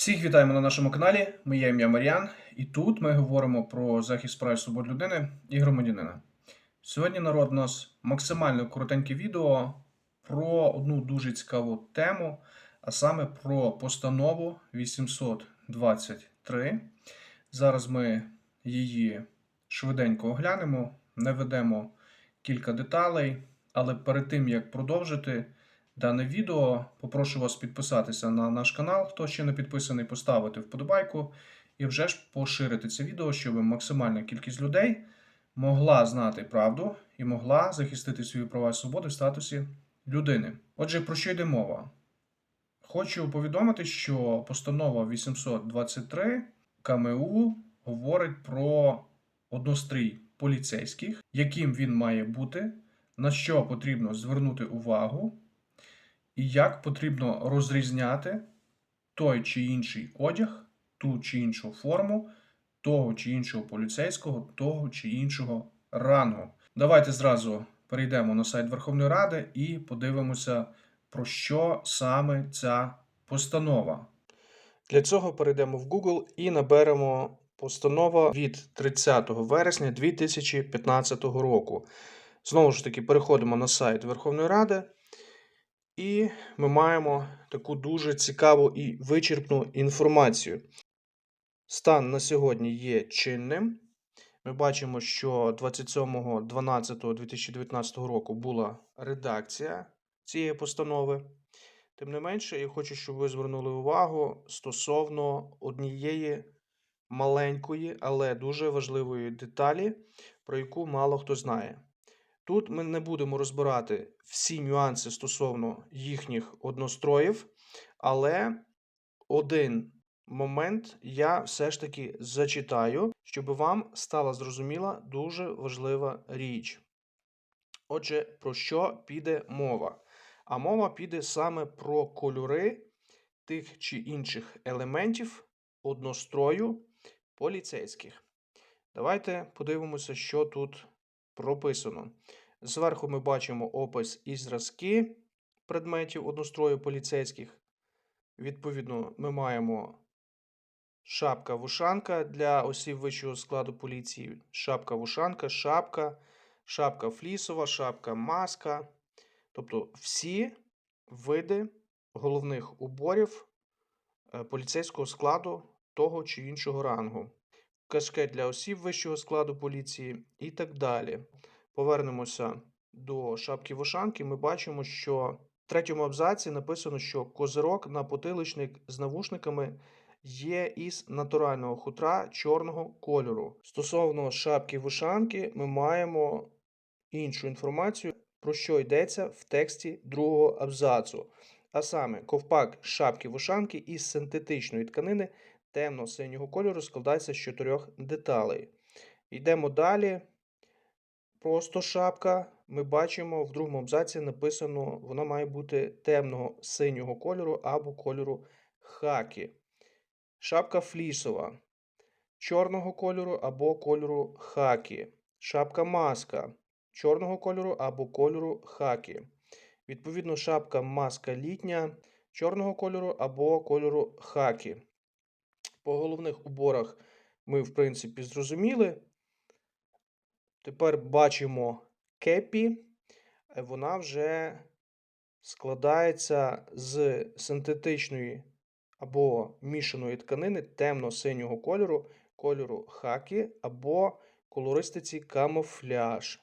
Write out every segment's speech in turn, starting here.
Всіх вітаємо на нашому каналі. Моє ім'я Мар'ян, і тут ми говоримо про захист прав і свобод людини і громадянина. Сьогодні народ у нас максимально коротеньке відео про одну дуже цікаву тему, а саме про постанову 823. Зараз ми її швиденько оглянемо, наведемо кілька деталей, але перед тим як продовжити дане відео, попрошу вас підписатися на наш канал, хто ще не підписаний, поставити вподобайку і вже ж поширити це відео, щоб максимальна кількість людей могла знати правду і могла захистити свої права і свободи в статусі людини. Отже, про що йде мова? Хочу повідомити, що постанова 823 КМУ говорить про однострій поліцейських, яким він має бути, на що потрібно звернути увагу, і як потрібно розрізняти той чи інший одяг, ту чи іншу форму, того чи іншого поліцейського, того чи іншого рангу. Давайте зразу перейдемо на сайт Верховної Ради і подивимося, про що саме ця постанова. Для цього перейдемо в Google і наберемо постанова від 30 вересня 2015 року. Знову ж таки, переходимо на сайт Верховної Ради. І ми маємо таку дуже цікаву і вичерпну інформацію. Стан на сьогодні є чинним. Ми бачимо, що 27.12.2019 року була редакція цієї постанови. Тим не менше, я хочу, щоб ви звернули увагу стосовно однієї маленької, але дуже важливої деталі, про яку мало хто знає. Тут ми не будемо розбирати всі нюанси стосовно їхніх одностроїв, але один момент я все ж таки зачитаю, щоб вам стала зрозуміла дуже важлива річ. Отже, про що піде мова? А мова піде саме про кольори тих чи інших елементів однострою поліцейських. Давайте подивимося, що тут прописано. Зверху ми бачимо опис і зразки предметів однострою поліцейських. Відповідно, ми маємо шапка-вушанка для осіб вищого складу поліції, шапка-вушанка, шапка, шапка флісова, шапка маска. Тобто всі види головних уборів е, поліцейського складу того чи іншого рангу кашкет для осіб вищого складу поліції і так далі. Повернемося до шапки вушанки. Ми бачимо, що в третьому абзаці написано, що козирок на потиличник з навушниками є із натурального хутра чорного кольору. Стосовно шапки вушанки, ми маємо іншу інформацію, про що йдеться в тексті другого абзацу. А саме, ковпак шапки вушанки із синтетичної тканини темно-синього кольору складається з чотирьох деталей. Йдемо далі. Просто шапка. Ми бачимо в другому абзаці написано, вона має бути темного синього кольору або кольору хакі. Шапка флісова. Чорного кольору або кольору хакі. Шапка маска. Чорного кольору або кольору хакі. Відповідно, шапка маска літня чорного кольору або кольору хакі. По головних уборах ми, в принципі, зрозуміли. Тепер бачимо кепі, вона вже складається з синтетичної або мішаної тканини темно-синього кольору, кольору хакі або колористиці камуфляж.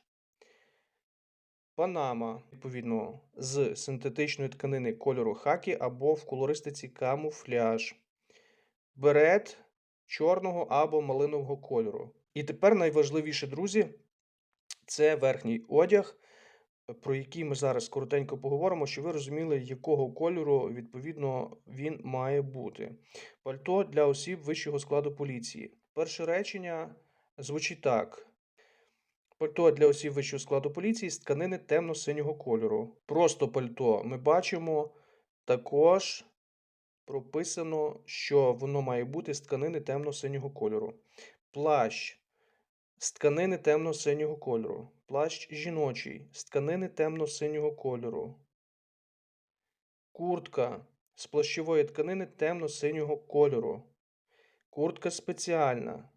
Панама, відповідно, з синтетичної тканини кольору хакі або в колористиці камуфляж берет чорного або малинового кольору. І тепер найважливіше, друзі, це верхній одяг, про який ми зараз коротенько поговоримо, щоб ви розуміли, якого кольору, відповідно, він має бути. Пальто для осіб вищого складу поліції. Перше речення звучить так. Пальто для осіб вищого складу поліції з тканини темно-синього кольору. Просто пальто ми бачимо також прописано, що воно має бути з тканини темно-синього кольору. Плащ з тканини темно-синього кольору. Плащ жіночий з тканини темно-синього кольору. Куртка з плащової тканини темно-синього кольору. Куртка спеціальна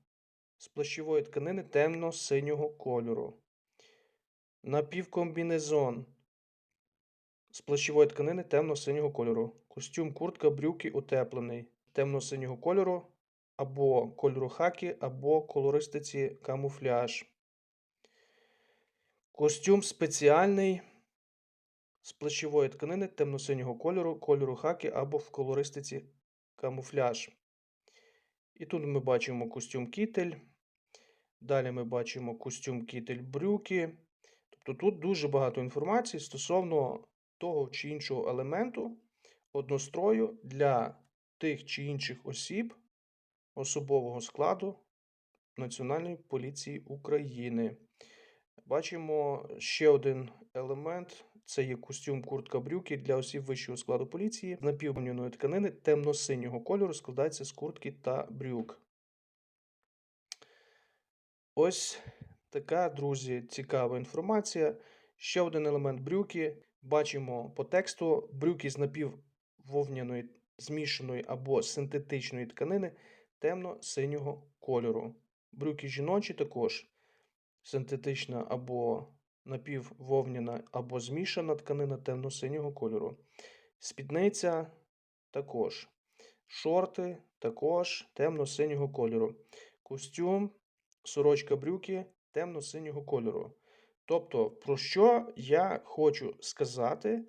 з плащової тканини темно-синього кольору. Напівкомбінезон з плащової тканини темно-синього кольору. Костюм, куртка, брюки утеплений темно-синього кольору або кольору хакі, або колористиці камуфляж. Костюм спеціальний з плащової тканини темно-синього кольору, кольору хакі або в колористиці камуфляж. І тут ми бачимо костюм кітель. Далі ми бачимо костюм кітель брюки. Тобто тут дуже багато інформації стосовно того чи іншого елементу однострою для тих чи інших осіб особового складу Національної поліції України. Бачимо ще один елемент. Це є костюм куртка брюки для осіб вищого складу поліції з напівброньованої тканини темно-синього кольору складається з куртки та брюк. Ось така, друзі, цікава інформація. Ще один елемент брюки. Бачимо по тексту брюки з напіввовняної змішаної або синтетичної тканини темно-синього кольору. Брюки жіночі також синтетична або напіввовняна або змішана тканина темно-синього кольору. Спідниця також. Шорти також темно-синього кольору. Костюм, сорочка брюки темно-синього кольору. Тобто, про що я хочу сказати,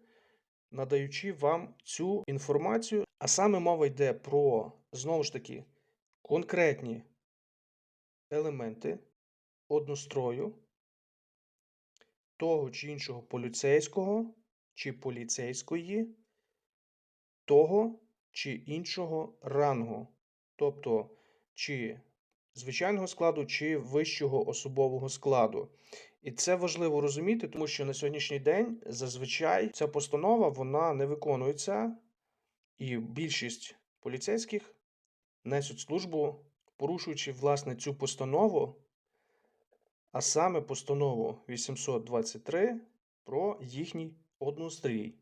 надаючи вам цю інформацію, а саме мова йде про, знову ж таки, конкретні елементи однострою того чи іншого поліцейського чи поліцейської, того чи іншого рангу, тобто чи звичайного складу, чи вищого особового складу. І це важливо розуміти, тому що на сьогоднішній день зазвичай ця постанова вона не виконується, і більшість поліцейських несуть службу, порушуючи власне цю постанову, а саме постанову 823 про їхній однострій.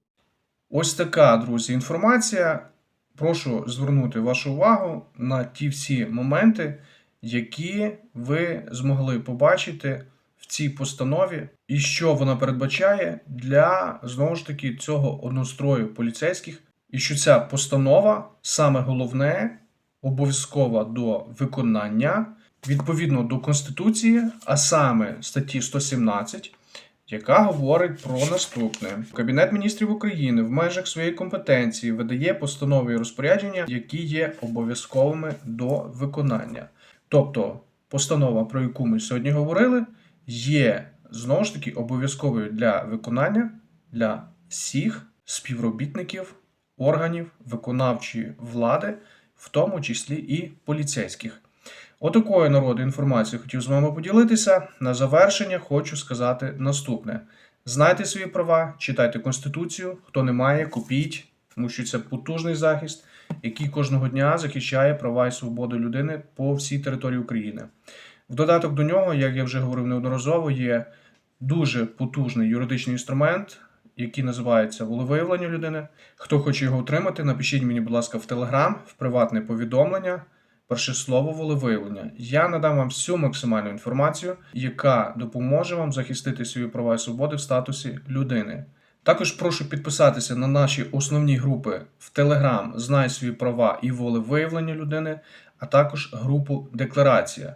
Ось така, друзі, інформація. Прошу звернути вашу увагу на ті всі моменти, які ви змогли побачити цій постанові, і що вона передбачає для знову ж таки цього однострою поліцейських, і що ця постанова саме головне обов'язкова до виконання відповідно до Конституції, а саме статті 117, яка говорить про наступне: Кабінет міністрів України в межах своєї компетенції видає постанови і розпорядження, які є обов'язковими до виконання. Тобто, постанова, про яку ми сьогодні говорили, є знову ж таки обов'язковою для виконання для всіх співробітників органів виконавчої влади, в тому числі і поліцейських. Отакою народу інформацією хотів з вами поділитися. На завершення хочу сказати наступне: знайте свої права, читайте Конституцію. Хто не має, купіть, тому що це потужний захист, який кожного дня захищає права і свободу людини по всій території України. В додаток до нього, як я вже говорив неодноразово, є дуже потужний юридичний інструмент, який називається волевиявлення людини. Хто хоче його отримати, напишіть мені, будь ласка, в Телеграм, в приватне повідомлення. Перше слово волевиявлення. Я надам вам всю максимальну інформацію, яка допоможе вам захистити свої права і свободи в статусі людини. Також прошу підписатися на наші основні групи в Telegram Знай свої права і волевиявлення людини, а також групу Декларація.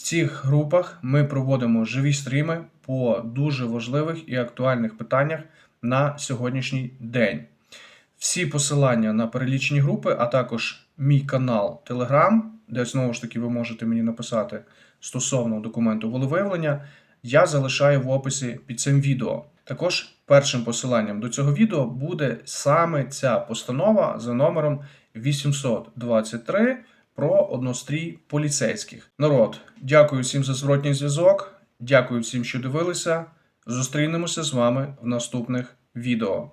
В цих групах ми проводимо живі стріми по дуже важливих і актуальних питаннях на сьогоднішній день. Всі посилання на перелічені групи, а також мій канал Telegram, де знову ж таки ви можете мені написати стосовно документу волевиявлення, я залишаю в описі під цим відео. Також першим посиланням до цього відео буде саме ця постанова за номером 823 про однострій поліцейських. Народ, дякую всім за зворотній зв'язок. Дякую всім, що дивилися. Зустрінемося з вами в наступних відео.